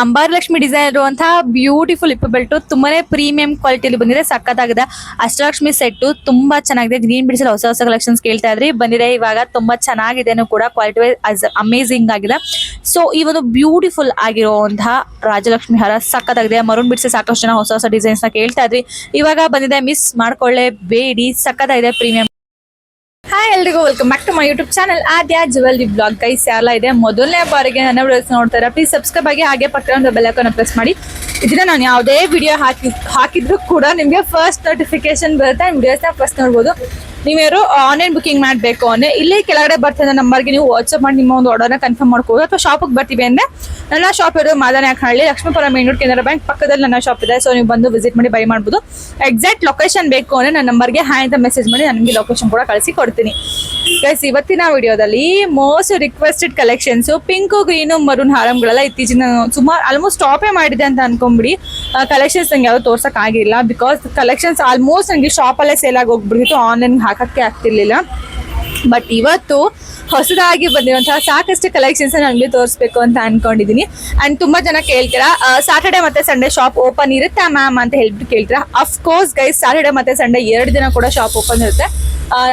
Ambar Lakshmi design ಇರುವಂತಹ beautiful hip belt. ತುಂಬಾನೇ premium ಕ್ವಾಲಿಟಿಯಲ್ಲಿ ಬಂದಿದೆ. ಸಖತ್ತಾಗಿದೆ. ಅಷ್ಟಲಕ್ಷ್ಮಿ ಸೆಟ್ ತುಂಬಾ ಚೆನ್ನಾಗಿದೆ. ಗ್ರೀನ್ ಬಿಡ್ಸ್ ಹೊಸ ಹೊಸ ಕಲೆಕ್ಷನ್ಸ್ ಕೇಳ್ತಾ ಇದ್ರಿ. ಬಂದಿದೆ ಇವಾಗ. ತುಂಬಾ ಚೆನ್ನಾಗಿದೆ ಕೂಡ ಕ್ವಾಲಿಟಿ ವೈಸ್ ಅಮೇಸಿಂಗ್ ಆಗಿದೆ. ಸೊ ಈ ಒಂದು ಬ್ಯೂಟಿಫುಲ್ ಆಗಿರುವಂತಹ ರಾಜಲಕ್ಷ್ಮಿ ಹಾರ ಸಖತ್ತಾಗಿದೆ. ಮರೂನ್ ಬಿಡ್ಸ್ ಸಾಕಷ್ಟು ಜನ ಹೊಸ ಹೊಸ ಡಿಸೈನ್ಸ್ನ ಕೇಳ್ತಾ ಇದ್ರಿ. ಇವಾಗ ಬಂದಿದೆ ಮಿಸ್ ಮಾಡ್ಕೊಳ್ಳೇಬೇಡಿ. ಸಖತ್ತಾಗಿದೆ. ಪ್ರೀಮಿಯಂ ಹಾಯ್ ಎಲ್ರಿಗೂ welcome back to my YouTube channel Aadya jewel blog guys ಯಾರೆಲ್ಲ ಇದೆ, ಮೊದಲನೇ ಬಾರಿಗೆ ನನ್ನ ವಿಡಿಯೋಸ್ ನೋಡ್ತಾರೆ ಪ್ಲೀಸ್ ಸಬ್ಸ್ಕ್ರೈಬ್ ಆಗಿ ಹಾಗೆ ಪಕ್ಕ ಒಂದು ಬೆಲ್ ಐಕಾನ್ ಪ್ರೆಸ್ ಮಾಡಿ. ಇದನ್ನ ನಾನು ಯಾವುದೇ ವಿಡಿಯೋ ಹಾಕಿ ಹಾಕಿದ್ರು ಕೂಡ ನಿಮಗೆ ಫಸ್ಟ್ ನೋಟಿಫಿಕೇಶನ್ ಬರುತ್ತೆ ವಿಡಿಯೋಸ್ನ ಫಸ್ಟ್ ನೋಡ್ಬೋದು. ನೀವ್ಯಾರು ಆನ್ಲೈನ್ ಬುಕಿಂಗ್ ಮಾಡಬೇಕು ಅಂದ್ರೆ ಇಲ್ಲೇ ಕೆಳಗಡೆ ಬರ್ತಿದ್ದ ನಂಬರ್ಗೆ ನೀವು ವಾಟ್ಸ್ಆಪ್ ಮಾಡಿ ನಿಮ್ಮ ಒಂದು ಆರ್ಡರ್ನ ಕನ್ಫರ್ಮ್ ಮಾಡ್ಕೋಬೋದು ಅಥವಾ ಶಾಪಿಗೆ ಬರ್ತೀವಿ ಅಂದ್ರೆ ನನ್ನ ಶಾಪ್ ಇರೋದು Madanayakanahalli Lakshmipura main road Canara bank ಪಕ್ಕದಲ್ಲಿ ನನ್ನ ಶಾಪ್ ಇದೆ. ಸೊ ನೀವು ಬಂದು ವಿಸಿಟ್ ಮಾಡಿ ಬೈ ಮಾಡ್ಬೋದು. ಎಕ್ಸಾಕ್ಟ್ ಲೊಕೇಶನ್ ಬೇಕು ಅಂದ್ರೆ ನನ್ನ ನಂಬರ್ಗೆ ಹಾಯ್ ಅಂತ ಮೆಸೇಜ್ ಮಾಡಿ ನಾನು ನಿಮಗೆ ಲೊಕೇಶನ್ ಕೂಡ ಕಳಿಸಿ ಕೊಡ್ತೀನಿ. ಗೈಸ್ ಇವತ್ತಿನ ವಿಡಿಯೋದಲ್ಲಿ most requested collections pink green maroon ಹಾರಂಗಳೆಲ್ಲ ಇತ್ತೀಚಿನ ಸುಮಾರು ಆಲ್ಮೋಸ್ಟ್ ಸ್ಟಾಪೇ ಮಾಡಿದೆ ಅಂತ ಅನ್ಕೊಂಬಿಡಿ. ಕಲೆಕ್ಷನ್ಸ್ ನಂಗೆ ಯಾವ್ದು ತೋರ್ಸಕ್ ಆಗಿಲ್ಲ ಬಿಕಾಸ್ ಕಲೆಕ್ಷನ್ಸ್ ಆಲ್ಮೋಸ್ಟ್ ನನಗೆ ಶಾಪಲ್ಲೇ ಸೇಲ್ ಆಗಿ ಹೋಗ್ಬಿಟ್ಟಿತ್ತು ಆನ್ಲೈನ್ ಹಾಕಕ್ಕೆ ಆಗ್ತಿರ್ಲಿಲ್ಲ. ಬಟ್ ಇವತ್ತು ಹೊಸದಾಗಿ ಬಂದಿರುವಂತಹ ಸಾಕಷ್ಟು ಕಲೆಕ್ಷನ್ಸ್ ನನಗೆ ತೋರಿಸ್ಬೇಕು ಅಂತ ಅನ್ಕೊಂಡಿದೀನಿ. ಅಂಡ್ ತುಂಬಾ ಜನ ಕೇಳ್ತೀರಾ ಸಾಟರ್ಡೆ ಮತ್ತೆ ಸಂಡೇ ಶಾಪ್ ಓಪನ್ ಇರುತ್ತಾ ಮ್ಯಾಮ್ ಅಂತ ಹೇಳ್ಬಿಟ್ಟು ಕೇಳ್ತೀರಾ? ಅಫ್ಕೋರ್ಸ್ ಗೈಸ್ ಸಾಟರ್ಡೆ ಮತ್ತೆ ಸಂಡೇ ಎರಡು ದಿನ ಕೂಡ ಶಾಪ್ ಓಪನ್ ಇರುತ್ತೆ.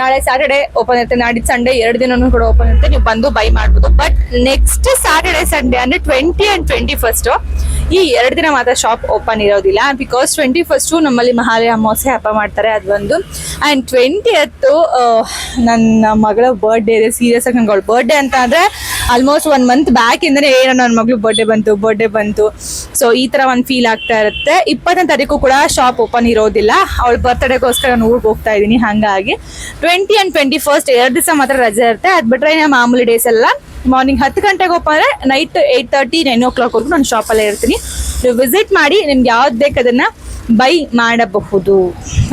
ನಾಳೆ ಸಾಟರ್ಡೆ ಓಪನ್ ಇರುತ್ತೆ, ನಾಡಿದ್ದು ಸಂಡೇ ಎರಡು ದಿನನೂ ಕೂಡ ಓಪನ್ ಇರುತ್ತೆ. ನೀವು ಬಂದು ಬೈ ಮಾಡ್ಬೋದು. ಬಟ್ ನೆಕ್ಸ್ಟ್ ಸ್ಯಾಟರ್ಡೆ ಸಂಡೇ ಅಂದ್ರೆ ಟ್ವೆಂಟಿ ಅಂಡ್ ಟ್ವೆಂಟಿ ಫಸ್ಟ್ ಈ ಎರಡು ದಿನ ಮಾತ್ರ ಶಾಪ್ ಓಪನ್ ಇರೋದಿಲ್ಲ. ಬಿಕಾಸ್ ಟ್ವೆಂಟಿ ಫಸ್ಟು ನಮ್ಮಲ್ಲಿ ಮಹಾಲಯ ಅಮಾವಾಸ್ಯೆ ಹಬ್ಬ ಮಾಡ್ತಾರೆ ಅದೊಂದು ಆ್ಯಂಡ್ ಟ್ವೆಂಟಿ ಹತ್ತು ನನ್ನ ಮಗಳ ಬರ್ಡೇ ಇದೆ. ಸೀರಿಯಸ್ ಆಗಿ ನಂಗೆ ಬರ್ಡೇ ಅಂತ ಅಂದರೆ ಆಲ್ಮೋಸ್ಟ್ ಒನ್ ಮಂತ್ ಬ್ಯಾಕ್ ಇಂದನೇ ಏನೋ ನನ್ನ ಮಗಳು ಬರ್ಡೇ ಬಂತು ಬರ್ಡೇ ಬಂತು. ಸೊ ಈ ಥರ ಒಂದು ಫೀಲ್ ಆಗ್ತಾ ಇರುತ್ತೆ. ಇಪ್ಪತ್ತನೇ ತಾರೀಕು ಕೂಡ ಶಾಪ್ ಓಪನ್ ಇರೋದಿಲ್ಲ. ಅವಳ ಬರ್ತ್ಡೇಗೋಸ್ಕರ ನಾನು ಊರಿಗೆ ಹೋಗ್ತಾ ಇದ್ದೀನಿ. ಹಾಗಾಗಿ ಟ್ವೆಂಟಿ ಆ್ಯಂಡ್ ಟ್ವೆಂಟಿ ಫಸ್ಟ್ ಎರಡು ದಿವಸ ಮಾತ್ರ ರಜೆ ಇರುತ್ತೆ. ಅದು ಬಿಟ್ಟರೆ ಮಾಮೂಲಿ ಡೇಸ್ ಎಲ್ಲ ಮಾರ್ನಿಂಗ್ ಹತ್ತು ಗಂಟೆಗೆ ಅಂದ್ರೆ ನೈಟ್ ಏಟ್ ತರ್ಟಿ ನೈನ್ ಓ ಕ್ಲಾಕ್ವರೆಗೂ ನಾನು ಶಾಪಲ್ಲೇ ಇರ್ತೀನಿ. ನೀವು ವಿಸಿಟ್ ಮಾಡಿ, ನಿಮ್ಗೆ ಯಾವ್ದು ಬೇಕು ಅದನ್ನ ಬೈ ಮಾಡಬಹುದು.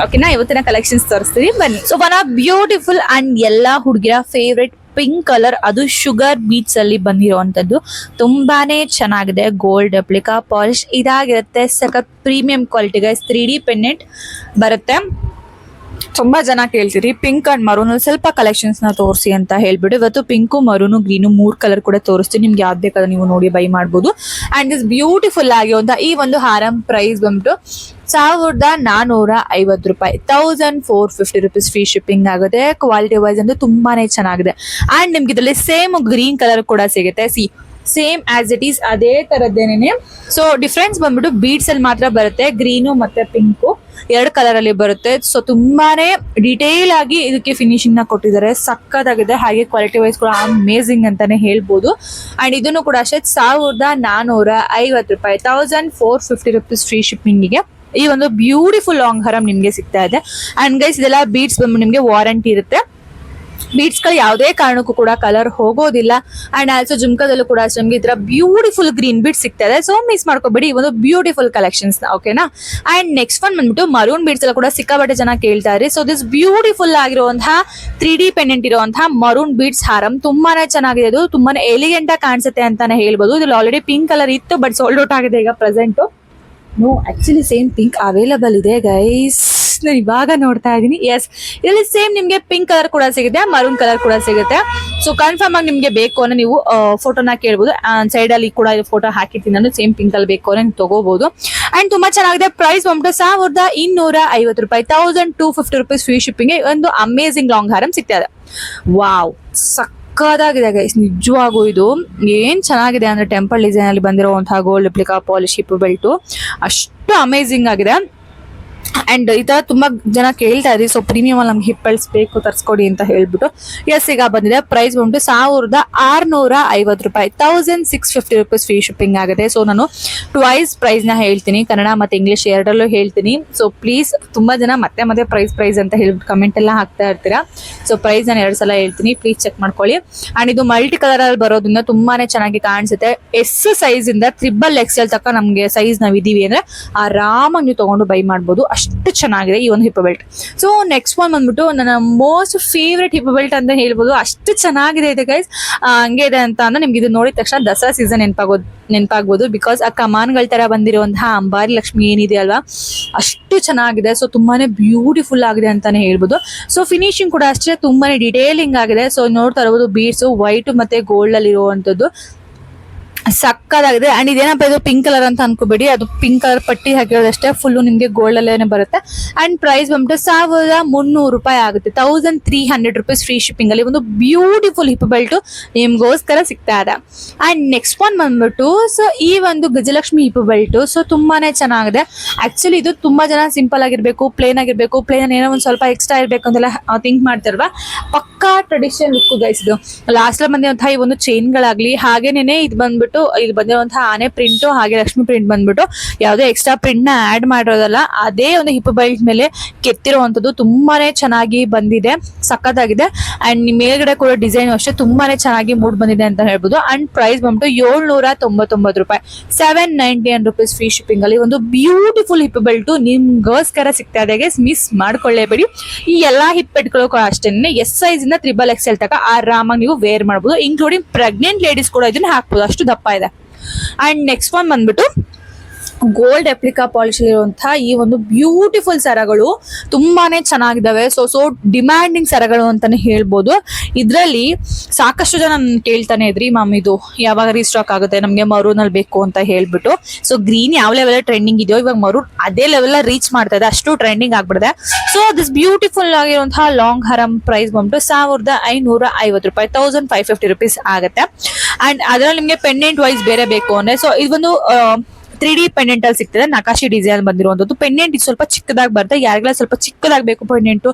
ಓಕೆನಾ ಇವತ್ತಿನ ಕಲೆಕ್ಷನ್ಸ್ ತೋರಿಸ್ತೀನಿ. ಬನ್ನಿ. ಸೊ ಒನ್ ಆ ಬ್ಯೂಟಿಫುಲ್ ಅಂಡ್ ಎಲ್ಲ ಹುಡುಗಿರ ಫೇವ್ರೆಟ್ ಪಿಂಕ್ ಕಲರ್ ಅದು ಶುಗರ್ ಬೀಟ್ಸ್ ಅಲ್ಲಿ ಬಂದಿರುವಂತದ್ದು. ತುಂಬಾನೇ ಚೆನ್ನಾಗಿದೆ. ಗೋಲ್ಡ್ ಅಪ್ಲಿಕಾ ಪಾಲಿಶ್ ಇದಾಗಿರುತ್ತೆ. ಸಖತ್ ಪ್ರೀಮಿಯಂ ಕ್ವಾಲಿಟಿಗೆ ತ್ರೀ ಡಿ ಪೆನ್ನೆಂಟ್ ಬರುತ್ತೆ. ತುಂಬಾ ಜನ ಕೇಳ್ತೀರಿ. ಪಿಂಕ್ ಅಂಡ್ ಮರೂನ್ ಸ್ವಲ್ಪ ಕಲೆಕ್ಷನ್ಸ್ನ ತೋರಿಸಿ ಅಂತ ಹೇಳ್ಬಿಟ್ಟು, ಇವತ್ತು ಪಿಂಕು ಮರೂನು ಗ್ರೀನು ಮೂರ್ ಕಲರ್ ಕೂಡ ತೋರಿಸ್ತೀನಿ. ನಿಮ್ಗೆ ಯಾವ್ದು ಬೇಕಾದ್ರೆ ನೀವು ನೋಡಿ ಬೈ ಮಾಡ್ಬೋದು. ಅಂಡ್ ಇಸ್ ಬ್ಯೂಟಿಫುಲ್ ಆಗಿರುವಂತ ಈ ಒಂದು ಹಾರಂ ಪ್ರೈಸ್ ಬಂದ್ಬಿಟ್ಟು ಸಾವಿರದ ನಾನೂರ ಐವತ್ತು ರೂಪಾಯಿ. Thousand four fifty rupees free shipping ಆಗುತ್ತೆ. ಕ್ವಾಲಿಟಿ ವೈಸ್ ಅಂದ್ರೆ ತುಂಬಾನೇ ಚೆನ್ನಾಗಿದೆ. ಅಂಡ್ ನಿಮ್ಗೆ ಇದರಲ್ಲಿ ಸೇಮ್ ಗ್ರೀನ್ ಕಲರ್ ಕೂಡ ಸಿಗುತ್ತೆ. See same as it is ಅದೇ ತರದ್ದೇನೆ ಸೊ ಡಿಫ್ರೆನ್ಸ್ ಬಂದ್ಬಿಟ್ಟು ಬೀಡ್ಸ್ ಅಲ್ಲಿ ಮಾತ್ರ ಬರುತ್ತೆ. ಗ್ರೀನು ಮತ್ತೆ ಪಿಂಕು ಎರಡು ಕಲರ್ ಅಲ್ಲಿ ಬರುತ್ತೆ. ಸೊ ತುಂಬಾನೇ ಡಿಟೇಲ್ ಆಗಿ ಇದಕ್ಕೆ ಫಿನಿಶಿಂಗ್ನ ಕೊಟ್ಟಿದ್ದಾರೆ. ಸಕ್ಕತ್ತಾಗಿದೆ ಹಾಗೆ ಕ್ವಾಲಿಟಿ ವೈಸ್ ಕೂಡ ಅಮೇಝಿಂಗ್ ಅಂತಾನೆ ಹೇಳ್ಬೋದು. ಅಂಡ್ ಇದನ್ನು ಕೂಡ ಅಷ್ಟೇ ಸಾವಿರದ ನಾನೂರ ಐವತ್ತು ರೂಪಾಯಿ thousand four fifty rupees free ಶಿಪ್ಪಿಂಗಿಗೆ ಈ ಒಂದು ಬ್ಯೂಟಿಫುಲ್ ಲಾಂಗ್ ಹರಮ್ ನಿಮ್ಗೆ ಸಿಗ್ತಾ ಇದೆ. ಅಂಡ್ ಗೈಸ್ ಇದೆಲ್ಲ ಬೀಡ್ಸ್ ಬಂದು ನಿಮ್ಗೆ ವಾರಂಟಿ ಇರುತ್ತೆ. ಬೀಡ್ಸ್ಗಳು ಯಾವುದೇ ಕಾರಣಕ್ಕೂ ಕೂಡ ಕಲರ್ ಹೋಗೋದಿಲ್ಲ. ಅಂಡ್ ಆಲ್ಸೋ ಜುಮ್ಕದಲ್ಲೂ ಕೂಡ ಅಷ್ಟೇ ಬ್ಯೂಟಿಫುಲ್ ಗ್ರೀನ್ ಬೀಡ್ ಸಿಗ್ತಾ ಇದೆ ಸೊ ಮಿಸ್ ಮಾಡ್ಕೋಬೇಡಿ ಒಂದು ಬ್ಯೂಟಿಫುಲ್ ಕಲೆಕ್ಷನ್ಸ್ ಓಕೆನಾ ಅಂಡ್ ನೆಕ್ಸ್ಟ್ ಒನ್ ಬಂದ್ಬಿಟ್ಟು ಮರೂನ್ ಬೀಡ್ಸ್ ಎಲ್ಲ ಕೂಡ ಸಿಕ್ಕಾಬಟ್ಟೆ ಜನ ಕೇಳ್ತಾ ಇರಿ ಸೊ ದಿಸ್ ಬ್ಯೂಟಿಫುಲ್ ಆಗಿರುವಂತಹ ತ್ರೀ ಡಿ ಪೆಂಡೆಂಟ್ ಇರುವಂತಹ ಮರೂನ್ ಬೀಡ್ಸ್ ಹಾರಂ ತುಂಬಾನೇ ಚೆನ್ನಾಗಿದೆ. ಅದು ತುಂಬಾನೇ ಎಲಿಗೆಂಟ್ ಆಗಿ ಕಾಣಿಸುತ್ತೆ ಅಂತಾನೆ ಹೇಳ್ಬೋದು. ಇದ್ರಲ್ಲಿ ಆಲ್ರೆಡಿ ಪಿಂಕ್ ಕಲರ್ ಇತ್ತು ಬಟ್ ಸೋಲ್ಡ್ ಔಟ್ ಆಗಿದೆ ಈಗ present no actually same pink available ಇದೆ ಗೈಸ್ ನಾನು ಇವಾಗ ನೋಡ್ತಾ ಇದ್ದೀನಿ ಎಸ್ ಇದರಲ್ಲಿ ಸೇಮ್ ನಿಮಗೆ ಪಿಂಕ್ ಕಲರ್ ಕೂಡ ಸಿಗುತ್ತೆ ಮರೂನ್ ಕಲರ್ ಕೂಡ ಸಿಗುತ್ತೆ. ಸೊ ಕನ್ಫರ್ಮ್ ಆಗಿ ನಿಮಗೆ ಬೇಕು ಅಂದ್ರೆ ನೀವು ಫೋಟೋನ ಕೇಳ್ಬೋದು. ಸೈಡ್ ಅಲ್ಲಿ ಕೂಡ ಫೋಟೋ ಹಾಕಿರ್ತೀನಿ ನಾನು ಸೇಮ್ ಪಿಂಕ್ ಅಲ್ಲಿ ಬೇಕು ಅಂದ್ರೆ ತಗೋಬಹುದು ಅಂಡ್ ತುಂಬಾ ಚೆನ್ನಾಗಿದೆ ಪ್ರೈಸ್ ಬಂದ್ಬಿಟ್ಟು ಸಾವಿರದ ಇನ್ನೂರ ಐವತ್ತು ರೂಪಾಯಿ thousand two fifty rupees free shipping ಒಂದು ಅಮೇಸಿಂಗ್ ಲಾಂಗ್ ಹಾರಂ ಸಿಗ್ತದೆ. ವಾವ್ ಸಕ್ಕದಾಗಿದೆ ಗೈಸ್ ನಿಜವಾಗೂ ಇದು. ಏನ್ ಚೆನ್ನಾಗಿದೆ ಅಂದ್ರೆ ಟೆಂಪಲ್ ಡಿಸೈನ್ ಅಲ್ಲಿ ಬಂದಿರುವಂತಹ ಗೋಲ್ಡ್ ರಿಪ್ಲಿಕಾ ಪಾಲಿಶಿಪ್ ಹಿಪ್ ಬೆಲ್ಟು ಅಷ್ಟು ಅಮೇಝಿಂಗ್ ಆಗಿದೆ. ಅಂಡ್ ಈ ಥರ ತುಂಬಾ ಜನ ಕೇಳ್ತಾ ಇದ್ರಿ ಸೊ ಪ್ರೀಮಿಯಂ ಅಲ್ಲಿ ನಮ್ಗೆ ಹಿಪ್ಪಲ್ಸ್ ಬೇಕು, ತರಿಸ್ಕೊಡಿ ಅಂತ ಹೇಳ್ಬಿಟ್ಟು. ಎಸ್ ಈಗ ಬಂದಿದೆ ಪ್ರೈಸ್ ಬಂದು ಸಾವಿರದ ಆರುನೂರ ಐವತ್ತು ರೂಪಾಯಿ thousand six fifty rupees free shipping ಆಗುತ್ತೆ. ಸೊ ನಾನು ಟ್ವೈಸ್ ಪ್ರೈಸ್ನ ಹೇಳ್ತೀನಿ, ಕನ್ನಡ ಮತ್ತೆ ಇಂಗ್ಲೀಷ್ ಎರಡರಲ್ಲೂ ಹೇಳ್ತೀನಿ. ಸೊ ಪ್ಲೀಸ್ ತುಂಬಾ ಜನ ಮತ್ತೆ ಮತ್ತೆ ಪ್ರೈಸ್ ಪ್ರೈಸ್ ಅಂತ ಹೇಳ್ಬಿಟ್ಟು ಕಮೆಂಟ್ ಎಲ್ಲ ಹಾಕ್ತಾ ಇರ್ತೀರಾ? ಸೊ ಪ್ರೈಸ್ ನಾನು ಎರಡು ಸಲ ಹೇಳ್ತೀನಿ ಪ್ಲೀಸ್ ಚೆಕ್ ಮಾಡ್ಕೊಳ್ಳಿ. ಆ್ಯಂಡ್ ಇದು ಮಲ್ಟಿ ಕಲರ್ ಅಲ್ಲಿ ಬರೋದ್ರಿಂದ ತುಂಬಾನೇ ಚೆನ್ನಾಗಿ ಕಾಣಿಸುತ್ತೆ. ಎಸ್ ಸೈಜ್ ಇಂದ ತ್ರಿಬಲ್ ಎಕ್ಸೆಲ್ ತಕ್ಕ ನಮಗೆ ಸೈಜ್ ನಾವು ಇದೀವಿ ಅಂದ್ರೆ ಆರಾಮಾಗಿ ನೀವು ತಗೊಂಡು ಬೈ ಮಾಡ್ಬೋದು. ಚೆನ್ನಾಗಿದೆ ಈ ಒಂದು hip belt so next one ಬಂದ್ಬಿಟ್ಟು ನನ್ನ ಮೋಸ್ಟ್ ಫೇವ್ರೆಟ್ ಹಿಪ್ ಬೆಲ್ಟ್ ಅಂತ ಹೇಳ್ಬೋದು. ಅಷ್ಟು ಚೆನ್ನಾಗಿದೆ ಇದೆ ಗೈಸ್ ಹಂಗೆ ಇದೆ ಅಂತ ಅಂದ್ರೆ ನಿಮ್ಗೆ ಇದು ನೋಡಿದ ತಕ್ಷಣ ದಸರಾ ಸೀಸನ್ ನೆನಪಾಗೋದು ನೆನಪಾಗ್ಬೋದು. ಬಿಕಾಸ್ ಆ ಕಮಾನ್ಗಳ ತರ ಬಂದಿರುವಂತಹ ಅಂಬಾರಿ ಲಕ್ಷ್ಮಿ ಏನಿದೆ ಅಲ್ವಾ? ಅಷ್ಟು ಚೆನ್ನಾಗಿದೆ. ಸೊ ತುಂಬಾನೇ ಬ್ಯೂಟಿಫುಲ್ ಆಗಿದೆ ಅಂತಾನೆ ಹೇಳ್ಬೋದು. ಸೊ ಫಿನಿಶಿಂಗ್ ಕೂಡ ಅಷ್ಟೇ ತುಂಬಾನೇ ಡಿಟೇಲಿಂಗ್ ಆಗಿದೆ. ಸೊ ನೋಡ್ತಾ ಇರಬಹುದು ಬೀಡ್ಸ್ ವೈಟ್ ಮತ್ತೆ ಗೋಲ್ಡ್ ಅಲ್ಲಿ ಇರುವಂತದ್ದು ಸಕ್ಕದಾಗಿದೆ. ಅಂಡ್ ಇದೇನಪ್ಪ ಇದು ಪಿಂಕ್ ಕಲರ್ ಅಂತ ಅನ್ಕೋಬೇಡಿ. ಅದು ಪಿಂಕ್ ಕಲರ್ ಪಟ್ಟಿ ಹಾಕಿರೋದಷ್ಟೇ. ಫುಲ್ ನಿಮಗೆ ಗೋಲ್ಡ್ ಅಲ್ಲೇನೆ ಬರುತ್ತೆ. ಅಂಡ್ ಪ್ರೈಸ್ ಬಂದ್ಬಿಟ್ಟು ಸಾವಿರದ ಮುನ್ನೂರು ರೂಪಾಯಿ ಆಗುತ್ತೆ. Thousand three hundred rupees free shipping ಅಲ್ಲಿ ಒಂದು ಬ್ಯೂಟಿಫುಲ್ ಹಿಪ್ ಬೆಲ್ಟ್ ನಿಮ್ಗೋಸ್ಕರ ಸಿಗ್ತಾ ಇದೆ. ಅಂಡ್ ನೆಕ್ಸ್ಟ್ ಒನ್ ಬಂದ್ಬಿಟ್ಟು ಸೊ ಈ ಒಂದು ಗಜಲಕ್ಷ್ಮಿ ಹಿಪ್ ಬೆಲ್ಟ್ ಸೊ ತುಂಬಾನೇ ಚೆನ್ನಾಗಿದೆ. ಆಕ್ಚುಲಿ ಇದು ತುಂಬಾ ಜನ ಸಿಂಪಲ್ ಆಗಿರ್ಬೇಕು ಪ್ಲೇನ್ ಆಗಿರ್ಬೇಕು ಪ್ಲೇನ್ ಏನೋ ಒಂದು ಸ್ವಲ್ಪ ಎಕ್ಸ್ಟ್ರಾ ಇರಬೇಕು ಅಂತೆಲ್ಲ ಥಿಂಕ್ ಮಾಡ್ತಾರಲ್ವಾ ಪಕ್ಕಾ ಟ್ರೆಡಿಷನ್ ಲುಕ್ ಗೈಸ್ ಇದು. ಲಾಸ್ಟ್ ಈ ಒಂದು ಚೈನ್ಗಳಾಗ್ಲಿ ಹಾಗೇನೆ ಇದು ಬಂದ್ಬಿಟ್ಟು ಇದು ಬಂದಿರುವಂತಹ ಆನೆ ಪ್ರಿಂಟು ಹಾಗೆ ಲಕ್ಷ್ಮಿ ಪ್ರಿಂಟ್ ಬಂದ್ಬಿಟ್ಟು, ಯಾವುದೇ ಎಕ್ಸ್ಟ್ರಾ ಪ್ರಿಂಟ್ನ ಆಡ್ ಮಾಡಿರೋದಲ್ಲ ಅದೇ ಒಂದು ಹಿಪ್ ಬೆಲ್ಟ್ ಮೇಲೆ ಕೆತ್ತಿರುವಂಥದ್ದು ತುಂಬಾನೇ ಚೆನ್ನಾಗಿ ಬಂದಿದೆ ಸಕ್ಕತ್ತಾಗಿದೆ ಅಂಡ್ ಮೇಲ್ಗಡೆ ಕೂಡ ಡಿಸೈನ್ ಅಷ್ಟೇ ತುಂಬಾನೇ ಚೆನ್ನಾಗಿ ಮೂಡ್ ಬಂದಿದೆ ಅಂತ ಹೇಳ್ಬೋದು. ಅಂಡ್ ಪ್ರೈಸ್ ಬಂದ್ಬಿಟ್ಟು ಏಳ್ನೂರ ತೊಂಬತ್ತೊಂಬತ್ತು ರೂಪಾಯಿ. Seven ninety one rupees free shipping ಅಲ್ಲಿ ಒಂದು ಬ್ಯೂಟಿಫುಲ್ ಹಿಪ್ ಬೆಲ್ಟು ನಿಮ್ಗೋಸ್ಕರ ಸಿಗ್ತಾ ಇದೆ ಮಿಸ್ ಮಾಡ್ಕೊಳ್ಳೇಬೇಡಿ. ಈ ಎಲ್ಲಾ ಹಿಪ್ ಬೆಲ್ಟ್ಗಳು ಕೂಡ ಅಷ್ಟೇನೆ. ಎಸ್ ಸೈಜ್ ಇಂದ ತ್ರಿಬಲ್ ಎಕ್ಸ್ ಎಲ್ ತಕ ಆರಾಮಾಗಿ ನೀವು ವೇರ್ ಮಾಡಬಹುದು ಇನ್ಕ್ಲೂಡಿಂಗ್ ಪ್ರೆಗ್ನೆಂಟ್ ಲೇಡೀಸ್ ಕೂಡ ಇದನ್ನ ಹಾಕ್ಬೋದು. ಅಷ್ಟು ದಪ್ಪ ಇದೆ. ಅಂಡ್ ನೆಕ್ಸ್ಟ್ ಒನ್ ಬಂದ್ಬಿಟ್ಟು ಗೋಲ್ಡ್ ಎಪ್ಲಿಕಾ ಪಾಲಿಶ್ ಇರುವಂತಹ ಈ ಒಂದು ಬ್ಯೂಟಿಫುಲ್ ಸರಗಳು ತುಂಬಾನೇ ಚೆನ್ನಾಗಿದ್ದಾವೆ ಸೊ ಸೊ ಡಿಮ್ಯಾಂಡಿಂಗ್ ಸರಗಳು ಅಂತಾನೆ ಹೇಳ್ಬೋದು. ಇದರಲ್ಲಿ ಸಾಕಷ್ಟು ಜನ ಕೇಳ್ತಾನೆ ಇದ್ರಿ, ಮ್ಯಾಮ್, ಇದು ಯಾವಾಗ ರೀಸ್ಟಾಕ್ ಆಗುತ್ತೆ? ನಮಗೆ ಮರೂನ್ ಅಲ್ಲಿ ಬೇಕು ಅಂತ ಹೇಳ್ಬಿಟ್ಟು. ಸೊ ಗ್ರೀನ್ ಯಾವ ಲೆವೆಲ್ ಟ್ರೆಂಡಿಂಗ್ ಇದೆಯೋ ಇವಾಗ ಮರೂನ್ ಅದೇ ಲೆವೆಲ್ ರೀಚ್ ಮಾಡ್ತಾ ಇದೆ. ಅಷ್ಟು ಟ್ರೆಂಡಿಂಗ್ ಆಗ್ಬಿಡಿದೆ ಸೊ ದಿಸ್ ಬ್ಯೂಟಿಫುಲ್ ಆಗಿರುವಂತಹ ಲಾಂಗ್ ಹರಂ ಪ್ರೈಸ್ ಬಂದ್ಬಿಟ್ಟು ಸಾವಿರದ ಐನೂರ ಐವತ್ತು ರೂಪಾಯಿ ತೌಸಂಡ್ ಫೈವ್ ಫಿಫ್ಟಿ ರುಪೀಸ್ ಆಗುತ್ತೆ. ಅಂಡ್ ಅದರಲ್ಲಿ ನಿಮಗೆ ಪೆಂಡೆಂಟ್ ವೈಸ್ ಬೇರೆ ಬೇಕು ಅಂದ್ರೆ ಸೊ ಇದೊಂದು ತ್ರೀ ಡಿ ಪೆಂಡೆಂಟ್ ಅಲ್ಲಿ ಸಿಗ್ತದೆ. ನಕಾಶಿ ಡಿಸೈನ್ ಬಂದಿರುವಂತದ್ದು. ಪೆಂಡೆಂಟ್ ಇದು ಸ್ವಲ್ಪ ಚಿಕ್ಕದಾಗಿ ಬರುತ್ತೆ ಯಾರಿಗೆಲ್ಲ ಸ್ವಲ್ಪ ಚಿಕ್ಕದಾಗಬೇಕು ಪೆಂಡೆಂಟ್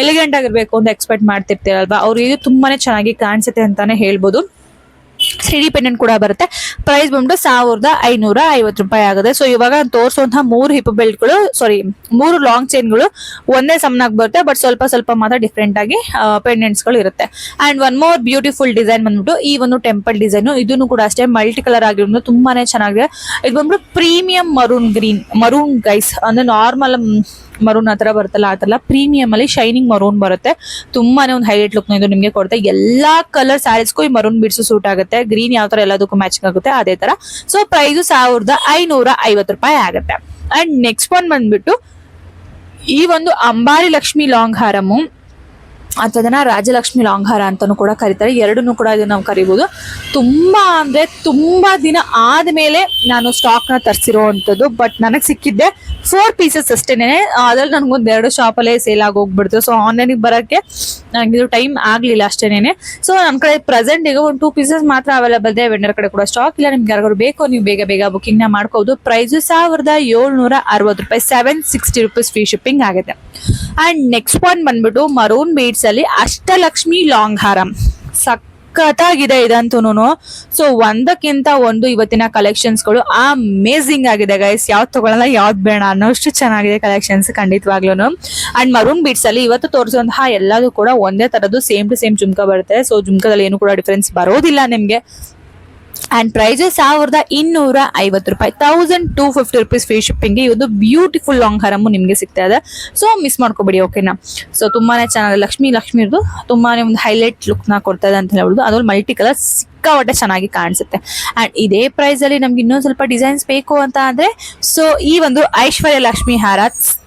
ಎಲಿಗೆಂಟ್ ಆಗಿರ್ಬೇಕು ಅಂತ ಎಕ್ಸ್ಪೆಕ್ಟ್ ಮಾಡ್ತಿರ್ತೀರಲ್ವಾ? ಅವ್ರಿಗೆ ಇದು ತುಂಬಾನೇ ಚೆನ್ನಾಗಿ ಕಾಣಿಸುತ್ತೆ ಅಂತಾನೆ ಹೇಳ್ಬೋದು. ತ್ರೀ ಡಿ ಪೆಂಡೆಂಟ್ ಕೂಡ ಬರುತ್ತೆ. ಪ್ರೈಸ್ ಬಂದ್ಬಿಟ್ಟು ಸಾವಿರದ ಐನೂರ ಐವತ್ತು ರೂಪಾಯಿ ಆಗುತ್ತೆ. ಸೊ ಇವಾಗ ತೋರಿಸುವಂತಹ ಮೂರು ಹಿಪ್ ಬೆಲ್ಟ್ಗಳು ಸಾರಿ ಮೂರು ಲಾಂಗ್ ಚೈನ್ಗಳು ಒಂದೇ ಸಮನಾಗಿ ಬರುತ್ತೆ. ಬಟ್ ಸ್ವಲ್ಪ ಸ್ವಲ್ಪ ಮಾತ್ರ ಡಿಫ್ರೆಂಟ್ ಆಗಿ ಪೆಂಡೆಂಟ್ಸ್ಗಳು ಇರುತ್ತೆ. And one more beautiful design ಬಂದ್ಬಿಟ್ಟು ಈ ಒಂದು ಟೆಂಪಲ್ ಡಿಸೈನ್ ಇದನ್ನು ಕೂಡ ಅಷ್ಟೇ ಮಲ್ಟಿ ಕಲರ್ ಆಗಿರೋದು ತುಂಬಾನೇ ಚೆನ್ನಾಗಿದೆ. ಇದು ಬಂದ್ಬಿಟ್ಟು premium maroon green maroon guys ಅಂದ್ರೆ ನಾರ್ಮಲ್ ಮರೂನ್ ಆ ಥರ ಬರುತ್ತಲ್ಲ, ಆ ಥರ ಪ್ರೀಮಿಯಂ ಅಲ್ಲಿ ಶೈನಿಂಗ್ ಮರೂನ್ ಬರುತ್ತೆ. ತುಂಬಾನೇ ಒಂದು ಹೈಲೈಟ್ ಲುಕ್ ಇದು ನಿಮಗೆ ಕೊಡುತ್ತೆ ಎಲ್ಲಾ ಕಲರ್ ಸ್ಯಾರೀಸ್ಗೂ ಈ ಮರೂನ್ ಬಿಡ್ಸು ಸೂಟ್ ಆಗುತ್ತೆ. ಗ್ರೀನ್ ಯಾವ ತರ ಎಲ್ಲದಕ್ಕೂ ಮ್ಯಾಚಿಂಗ್ ಆಗುತ್ತೆ, ಅದೇ ತರ ಸೊ ಪ್ರೈಸ್ ಸಾವಿರದ ಐನೂರ ಐವತ್ತು ರೂಪಾಯಿ ಆಗುತ್ತೆ. ಅಂಡ್ ನೆಕ್ಸ್ಟ್ ಒನ್ ಬಂದ್ಬಿಟ್ಟು, ಈ ಒಂದು ಅಂಬಾರಿ ಲಕ್ಷ್ಮಿ ಲಾಂಗ್ ಹಾರಮು ಅಥವಾ ರಾಜಲಕ್ಷ್ಮಿ ಲಾಂಗಾರ ಅಂತಲೂ ಕೂಡ ಕರೀತಾರೆ. ಎರಡನ್ನೂ ಕೂಡ ಇದನ್ನು ನಾವು ಕರಿಬೋದು. ತುಂಬಾ ಅಂದ್ರೆ ತುಂಬಾ ದಿನ ಆದಮೇಲೆ ನಾನು ಸ್ಟಾಕ್ನ ಅಂಥದ್ದು ಬಟ್ ನನಗೆ ಸಿಕ್ಕಿದ್ದೆ ಫೋರ್ ಪೀಸಸ್ ಅಷ್ಟೇನೆ. ಅದ್ರಲ್ಲಿ ನನಗೊಂದು ಎರಡು ಶಾಪಲ್ಲೇ ಸೇಲ್ ಆಗಿ ಹೋಗ್ಬಿಡ್ತು. ಸೊ ಆನ್ಲೈನಿಗೆ ಬರಕ್ಕೆ ನನಗಿದು ಟೈಮ್ ಆಗ್ಲಿಲ್ಲ ಅಷ್ಟೇನೆ ಸೊ ನಮ್ಮ ಕಡೆ ಪ್ರೆಸೆಂಟ್ ಈಗ ಒಂದು ಟೂ ಪೀಸಸ್ ಮಾತ್ರ ಅವೈಲೇಬಲ್ ಇದೆ. ವೆಂಡರ್ ಕಡೆ ಕೂಡ ಸ್ಟಾಕ್ ಇಲ್ಲ. ನಿಮ್ಗೆ ಯಾರಿಗಾದ್ರು ಬೇಕೋ, ನೀವು ಬೇಗ ಬೇಗ ಬುಕಿಂಗ್ನ ಮಾಡ್ಕೋದು ಪ್ರೈಸ್ ಸಾವಿರದ ಏಳ್ನೂರ ಅರವತ್ತು ರೂಪಾಯಿ seven sixty rupees free shipping ಆಗುತ್ತೆ. ಅಂಡ್ ನೆಕ್ಸ್ಟ್ ಪಾಯಿಂಟ್ ಬಂದ್ಬಿಟ್ಟು ಮರೂನ್ ಬೀಡ್ಸ್ ಅಲ್ಲಿ ಅಷ್ಟಲಕ್ಷ್ಮಿ ಲಾಂಗ್ ಹಾರಂ. ಸಖತ್ತಾಗಿದೆ ಇದಂತೂ ಸೊ ಒಂದಕ್ಕಿಂತ ಒಂದು ಇವತ್ತಿನ ಕಲೆಕ್ಷನ್ಸ್ಗಳು ಗಳು ಅಮೇಝಿಂಗ್ ಆಗಿದೆ ಗೈಸ್ ಯಾವ್ದು ತಗೊಳ್ಳಲ್ಲ ಯಾವ್ದು ಬೇಡ ಅನ್ನೋಷ್ಟು ಚೆನ್ನಾಗಿದೆ ಕಲೆಕ್ಷನ್ಸ್ ಖಂಡಿತವಾಗ್ಲೂ ಅಂಡ್ ಮರೂನ್ ಬೀಟ್ಸ್ ಅಲ್ಲಿ ಇವತ್ತು ತೋರಿಸುವಂತಹ ಎಲ್ಲದೂ ಕೂಡ ಒಂದೇ ತರದ್ದು ಸೇಮ್ ಟು ಸೇಮ್ ಜುಮ್ಕ ಬರುತ್ತೆ. ಸೊ ಜುಮ್ಕದಲ್ಲಿ ಏನು ಕೂಡ ಡಿಫ್ರೆನ್ಸ್ ಬರೋದಿಲ್ಲ ನಿಮ್ಗೆ. ಅಂಡ್ ಪ್ರೈಸಸ್ ಸಾವಿರದ ಇನ್ನೂರ ಐವತ್ತು ರೂಪಾಯಿ. Thousand two fifty rupees free shipping ಒಂದು ಬ್ಯೂಟಿಫುಲ್ ಲಾಂಗ್ ಹರಮು ನಿಮಗೆ ಸಿಗ್ತಾ ಇದೆ. ಸೊ ಮಿಸ್ ಮಾಡ್ಕೋಬೇಡಿ ಓಕೆನಾ ಸೊ ತುಂಬಾನೇ ಚೆನ್ನಾಗಿದೆ. ಲಕ್ಷ್ಮಿ ಲಕ್ಷ್ಮಿದು ತುಂಬಾನೇ ಒಂದು ಹೈಲೈಟ್ ಲುಕ್ನ ಕೊಡ್ತಾ ಇದೆ ಅಂತ ಹೇಳ್ಬೋದು. ಅದ್ರಲ್ಲಿ ಮಲ್ಟಿ ಕಲರ್ ಸಿಕ್ಕಾಪಟ್ಟೆ ಚೆನ್ನಾಗಿ ಕಾಣಿಸುತ್ತೆ. ಅಂಡ್ ಇದೇ ಪ್ರೈಸ್ ಅಲ್ಲಿ ನಮ್ಗೆ ಇನ್ನೊಂದು ಸ್ವಲ್ಪ ಡಿಸೈನ್ಸ್ ಬೇಕು ಅಂತ ಅಂದ್ರೆ ಸೊ ಈ ಒಂದು ಐಶ್ವರ್ಯ ಲಕ್ಷ್ಮಿ ಹಾರ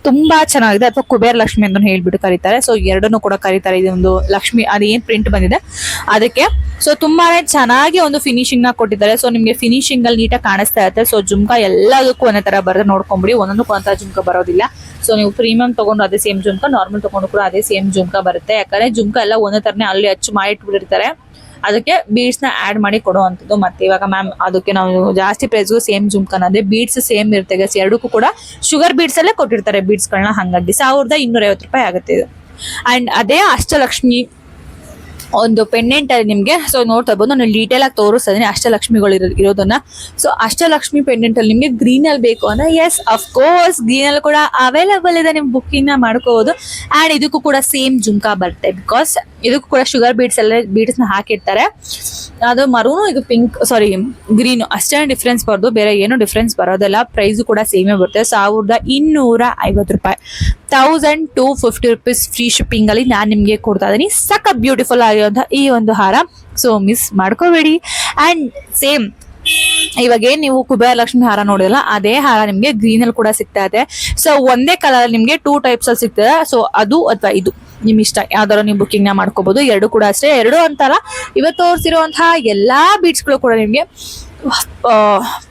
ತುಂಬಾ ಚೆನ್ನಾಗಿದೆ. ಅಥವಾ ಕುಬೇರ ಲಕ್ಷ್ಮಿ ಅಂತ ಹೇಳ್ಬಿಟ್ಟು ಕರೀತಾರೆ. ಸೊ ಎರಡನ್ನೂ ಕೂಡ ಕರೀತಾರೆ. ಇದೊಂದು ಲಕ್ಷ್ಮಿ ಅದೇನ್ ಪ್ರಿಂಟ್ ಬಂದಿದೆ. ಅದಕ್ಕೆ ಸೊ ತುಂಬಾನೇ ಚೆನ್ನಾಗಿ ಒಂದು ಫಿನಿಶಿಂಗ್ನ ಕೊಟ್ಟಿದ್ದಾರೆ. ಸೊ ನಿಮಗೆ ಫಿನಿಶಿಂಗ್ ಅಲ್ಲಿ ನೀಟಾಗಿ ಕಾಣಿಸ್ತಾ ಇರುತ್ತೆ. ಸೊ ಜುಮ್ಕಾ ಎಲ್ಲದಕ್ಕೂ ಒಂದೇ ತರ ಬರೋದು ನೋಡ್ಕೊಂಬಿಡಿ. ಒಂದೊಂದಕ್ಕೂ ಒಂಥರ ಜುಮ್ಕಾ ಬರೋದಿಲ್ಲ. ಸೊ ನೀವು ಪ್ರೀಮಿಯಂ ತಗೊಂಡು ಅದೇ ಸೇಮ್ ಜುಮ್ಕಾ ನಾರ್ಮಲ್ ತಗೊಂಡು ಕೂಡ ಅದೇ ಸೇಮ್ ಜುಮ್ಕಾ ಬರುತ್ತೆ. ಯಾಕಂದ್ರೆ ಜುಮ್ಕಾ ಎಲ್ಲ ಒಂದೇ ತರನೇ ಅಲ್ಲಿ ಹಚ್ಚು ಮಾಡಿ ಇಟ್ಬಿಟ್ಟಿರ್ತಾರೆ. ಅದಕ್ಕೆ ಬೀಡ್ಸ್ ಆ್ಯಡ್ ಮಾಡಿ ಕೊಡುವಂಥದ್ದು. ಮತ್ತೆ ಇವಾಗ ಮ್ಯಾಮ್ ಅದಕ್ಕೆ ನಾವು ಜಾಸ್ತಿ ಪ್ರೈಸ್ಗೂ ಸೇಮ್ ಜುಮ್ಕನ್ ಅಂದ್ರೆ ಬೀಡ್ಸ್ ಸೇಮ್ ಇರುತ್ತೆ. ಗಸ್ ಎರಡಕ್ಕೂ ಕೂಡ ಶುಗರ್ ಬೀಡ್ಸ್ ಅಲ್ಲೇ ಕೊಟ್ಟಿರ್ತಾರೆ ಬೀಡ್ಸ್ ಹಾಗಾಗಿ. ಸಾವಿರದ ಇನ್ನೂರೈವತ್ತು ರೂಪಾಯಿ ಆಗುತ್ತೆ ಇದು. ಅಂಡ್ ಅದೇ ಅಷ್ಟಲಕ್ಷ್ಮಿ ಒಂದು ಪೆಂಡೆಂಟ್ ಅಲ್ಲಿ ನಿಮ್ಗೆ. ಸೊ ನೋಡ್ತಾ ಇರ್ಬೋದು, ನಾನು ಡೀಟೇಲ್ ಆಗಿ ತೋರಿಸ್ತಾ ಅಷ್ಟಲಕ್ಷ್ಮಿಗಳು ಇರೋ ಇರೋದನ್ನ. ಸೊ ಅಷ್ಟಲಕ್ಷ್ಮಿ ಪೆಂಡೆಂಟ್ ಅಲ್ಲಿ ನಿಮ್ಗೆ ಗ್ರೀನ್ ಅಲ್ಲಿ ಬೇಕು ಅಂದ್ರೆ ಎಸ್ ಅಫ್ಕೋರ್ಸ್ ಗ್ರೀನ್ ಅಲ್ಲಿ ಕೂಡ ಅವೈಲೇಬಲ್ ಇದೆ. ಬುಕ್ಕಿಂಗ್ನ ಮಾಡ್ಕೋಬಹುದು ಅಂಡ್ ಇದಕ್ಕೂ ಕೂಡ ಸೇಮ್ ಜುಮ್ಕಾ ಬರುತ್ತೆ. ಬಿಕಾಸ್ ಇದಕ್ಕೂ ಕೂಡ ಶುಗರ್ ಬೀಟ್ಸ್ ಎಲ್ಲ ಬೀಟ್ಸ್ನ ಹಾಕಿರ್ತಾರೆ. ಅದು ಮರೂನು, ಇದು ಪಿಂಕ್ ಸಾರಿ ಗ್ರೀನ್ ಅಷ್ಟೇ ಡಿಫ್ರೆನ್ಸ್ ಬರೋದು, ಬೇರೆ ಏನು ಡಿಫ್ರೆನ್ಸ್ ಬರೋದಲ್ಲ. ಪ್ರೈಸ್ ಕೂಡ ಸೇಮೇ ಬರುತ್ತೆ. ಸಾವಿರದ ಇನ್ನೂರ ಐವತ್ತು ರೂಪಾಯಿ. Thousand two fifty rupees free shipping ಅಲ್ಲಿ ನಾನು ನಿಮಗೆ ಕೊಡ್ತಾ ಇದೀನಿ ಸಕ್ಕ ಬ್ಯೂಟಿಫುಲ್ ಆಗಿರುವಂತಹ ಈ ಒಂದು ಹಾರ. ಸೊ ಮಿಸ್ ಮಾಡ್ಕೋಬೇಡಿ. ಅಂಡ್ ಸೇಮ್ ಇವಾಗ ಏನ್ ನೀವು ಕುಬೇರ ಲಕ್ಷ್ಮಿ ಹಾರ ನೋಡಿದಲ್ಲ ಅದೇ ಹಾರ ನಿಮ್ಗೆ ಗ್ರೀನ್ ಅಲ್ಲಿ ಕೂಡ ಸಿಗ್ತಾ ಇದೆ. ಸೊ ಒಂದೇ ಕಲರ್ ನಿಮ್ಗೆ ಟೂ ಟೈಪ್ಸ್ ಅಲ್ಲಿ ಸಿಗ್ತದೆ. ಸೊ ಅದು ಅಥವಾ ಇದು, ನಿಮ್ ಇಷ್ಟ. ಯಾವ್ದಾರು ನೀವು ಬುಕಿಂಗ್ನ ಮಾಡ್ಕೋಬಹುದು ಎರಡು ಕೂಡ ಅಷ್ಟೇ. ಎರಡು ಅಂತಲ್ಲ, ಇವತ್ತು ತೋರಿಸಿರುವಂತಹ ಎಲ್ಲಾ ಬೀಟ್ಸ್ಗಳು ಕೂಡ ನಿಮ್ಗೆ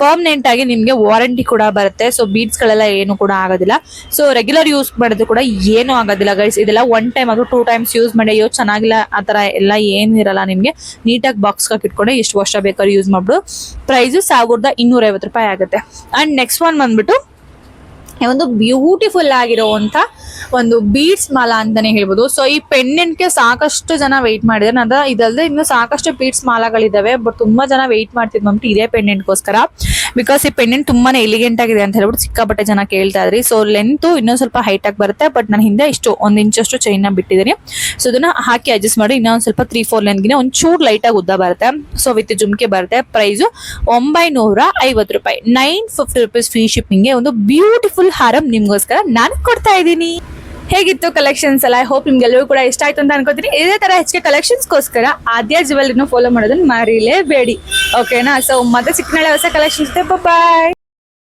ಪರ್ಮನೆಂಟ್ ಆಗಿ ನಿಮಗೆ ವಾರಂಟಿ ಕೂಡ ಬರುತ್ತೆ. ಸೊ ಬೀಡ್ಸ್ಗಳೆಲ್ಲ ಏನು ಕೂಡ ಆಗೋದಿಲ್ಲ. ಸೊ ರೆಗ್ಯುಲರ್ ಯೂಸ್ ಮಾಡಿದ್ರು ಕೂಡ ಏನು ಆಗೋದಿಲ್ಲ ಗೈಸ್ ಇದೆಲ್ಲ ಒನ್ ಟೈಮ್ ಅದು ಟೂ ಟೈಮ್ಸ್ ಯೂಸ್ ಮಾಡಿ, ಅಯ್ಯೋ, ಚೆನ್ನಾಗಿಲ್ಲ, ಆ ಥರ ಎಲ್ಲ ಏನಿರಲ್ಲ ನಿಮಗೆ. ನೀಟಾಗಿ ಬಾಕ್ಸ್ ಇಟ್ಕೊಂಡು ಎಷ್ಟು ವರ್ಷ ಬೇಕಾದ್ರೂ ಯೂಸ್ ಮಾಡ್ಬಿಡು. ಪ್ರೈಸು ಸಾವಿರದ ಇನ್ನೂರೈವತ್ತು ರೂಪಾಯಿ ಆಗುತ್ತೆ. ಆ್ಯಂಡ್ ನೆಕ್ಸ್ಟ್ ಒನ್ ಬಂದ್ಬಿಟ್ಟು ಒಂದು ಬ್ಯೂಟಿಫುಲ್ ಆಗಿರುವಂತ ಒಂದು ಬೀಡ್ಸ್ ಮಾಲ ಅಂತಾನೆ ಹೇಳ್ಬೋದು. ಸೊ ಈ ಪೆಂಡೆಂಟ್ಗೆ ಸಾಕಷ್ಟು ಜನ ವೆಯ್ಟ್ ಮಾಡಿದ್ದಾರೆ. ಅದ ಇದಲ್ಲದೆ ಇನ್ನು ಸಾಕಷ್ಟು ಬೀಡ್ಸ್ ಮಾಲಗಳಿದ್ದಾವೆ. ಬಟ್ ತುಂಬಾ ಜನ ವೆಯ್ಟ್ ಮಾಡ್ತಿದ್ ಬಂದ್ಬಿಟ್ಟು ಇದೇ ಪೆಂಡೆಂಟ್ಗೋಸ್ಕರ ಬಿಕಾಸ್ ಈ ಪೆಂಡೆಂಟ್ ತುಂಬಾನೇ ಎಲಿಗೆಂಟ್ ಆಗಿದೆ ಅಂತ ಹೇಳ್ಬಿಟ್ಟು ಸಿಕ್ಕಾಪಟ್ಟೆ ಜನ ಕೇಳ್ತಾ ಇದ್ರಿ. ಸೊ ಲೆಂತ್ ಇನ್ನೊಂದು ಸ್ವಲ್ಪ ಹೈಟ್ ಆಗಿ ಬರುತ್ತೆ. ಬಟ್ ನಾನು ಹಿಂದೆ ಇಷ್ಟು, ಒಂದ್ ಇಂಚಷ್ಟು ಚೈನ್ ಬಿಟ್ಟಿದ್ದೀನಿ. ಸೊ ಇದನ್ನ ಹಾಕಿ ಅಡ್ಜಸ್ಟ್ ಮಾಡಿ ಇನ್ನೊಂದು ಸ್ವಲ್ಪ ತ್ರೀ ಫೋರ್ ಲೆಂತ್ಗೆ ಒಂದ್ ಚೂರ್ ಲೈಟ್ ಆಗಿ ಉದ್ದ ಬರುತ್ತೆ. ಸೊ ವಿತ್ ಜುಮ್ಕೆ ಬರುತ್ತೆ. ಪ್ರೈಸ್ ಒಂಬೈನೂರ ಐವತ್ತು ರೂಪಾಯಿ. ನೈನ್ ಫಿಫ್ಟಿ ರುಪೀಸ್ ಫ್ರೀ ಶಿಪ್ಪಿಂಗ್ಗೆ ಒಂದು ಬ್ಯೂಟಿಫುಲ್ ಹಾರಂ ನಿಮ್ಗೋಸ್ಕರ ನಾನು ಕೊಡ್ತಾ ಇದ್ದೀನಿ. ಹೇಗಿತ್ತು ಕಲೆಕ್ಷನ್ಸ್ ಎಲ್ಲ? ಐ ಹೋಪ್ ನಿಮ್ಗೆಲ್ಲರಿಗೂ ಕೂಡ ಇಷ್ಟ ಆಯ್ತು ಅಂತ ಅನ್ಕೋತೀನಿ. ಇದೇ ತರ ಹೆಚ್ಚಿಗೆ ಕಲೆಕ್ಷನ್ಸ್ಗೋಸ್ಕರ ಆದ್ಯ ಜುವೆಲ್ರಿನ ಫಾಲೋ ಮಾಡೋದನ್ನ ಮರಿಲೇಬೇಡಿ. ಓಕೆನಾ ಸೊ ಮತ್ತೆ ಸಿಕ್ಕನಾಳೆ ಹೊಸ ಕಲೆಕ್ಷನ್ಸ್ ಬಾಯ್